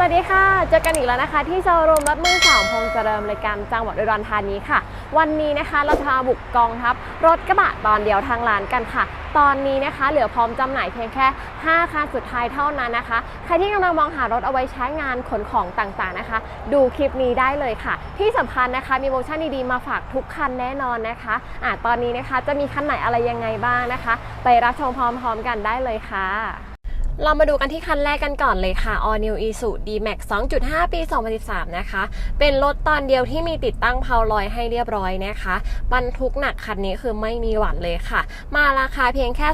สวัสดีค่ะ เจอกันอีกแล้วนะคะ ที่โชว์รูมรถมือสองพงษ์เจริญบริการจังหวัดอุดรธานีค่ะ วันนี้นะคะเราจะมาบุกกองทัพรถกระบะตอนเดียวทางร้านกันค่ะ ตอนนี้นะคะ เหลือพร้อมจำหน่ายเพียงแค่ 5คันสุดท้ายเท่านั้นนะคะ ใครที่กำลังมองหารถเอาไว้ใช้งานขนของต่างๆนะคะ ดูคลิปนี้ได้เลยค่ะ ที่สำคัญนะคะมีโปรโมชั่นดีๆมาฝากทุกคันแน่นอนนะคะอะตอนนี้นะคะจะมีคันไหนอะไรยังไงบ้างนะคะ ไปรับชมพร้อมๆกันได้เลยค่ะ เรามาดูกันที่คันแรกกันก่อนเลยค่ะ All New Isuzu D-Max 2.5 ปี 2013 นะคะ เป็นรถตอนเดียวที่มีติดตั้งเพาลอยให้เรียบร้อยนะคะ บรรทุกหนักคันนี้คือไม่มีหวั่นเลยค่ะ มาราคาเพียงแค่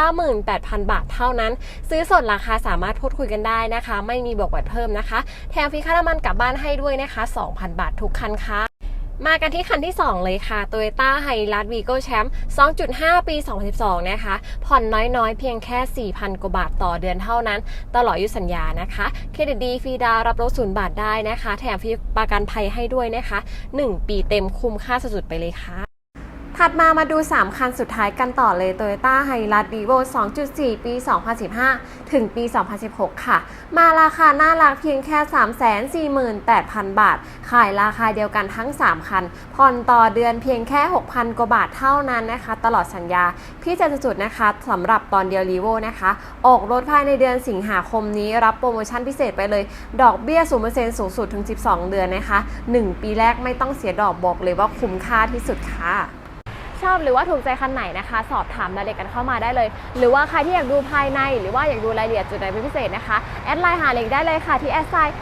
298,000 บาทเท่านั้น ซื้อสดราคาสามารถพูดคุยกันได้นะคะ ไม่มีบวกบัตรเพิ่มนะคะ แถมฟรีค่าน้ำมันกลับบ้านให้ด้วยนะคะ 2,000 บาททุกคันค่ะ มากันที่คันที่ 2 เลยค่ะ Toyota h i l u x Vigo Champ 2.5 ปี 2012 นะคะ ผ่อนน้อยๆ เพียงแค่ 4,000 กว่าบาทต่อเดือนเท่านั้น ตลอดอายุสัญญานะคะ เครดิตดีฟรีดาวรับรถศูนย์บาทได้นะคะ แถมฟรีประกันภัยให้ด้วยนะคะ 1 ปีเต็มคุ้มค่าสุดๆไปเลยค่ะ ถัดมามาดู 3 คันสุดท้ายกันต่อเลย Toyota h i l u x Vivo 2.4 ปี 2015 ถึงปี 2016 ค่ะ มาราคาน่ารักเพียงแค่ 348,000 บาท ขายราคาเดียวกันทั้ง 3 คัน ผ่อนต่อเดือนเพียงแค่ 6,000 กว่าบาทเท่านั้นนะคะ ตลอดสัญญา พี่เจจุดนะคะสำหรับตอนเดียวรีโวนะคะ ออกรถภายในเดือนสิงหาคมนี้รับโปรโมชั่นพิเศษไปเลย ดอกเบี้ย 0%สูงสุดถึง 12 เดือนนะคะ 1 ปีแรกไม่ต้องเสียดอกบอกเลยว่าคุ้มค่าที่สุดค่ะ ชอบหรือว่าถูกใจคันไหนนะคะ สอบถามรายละเอียดกันเข้ามาได้เลย หรือว่าใครที่อยากดูภายใน หรือว่าอยากดูรายละเอียดจุดไหนเป็นพิเศษนะคะแอดไลน์หาเล็กได้เลยค่ะที่แอดไซน์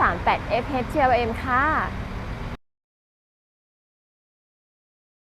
538 f h l m ค่ะ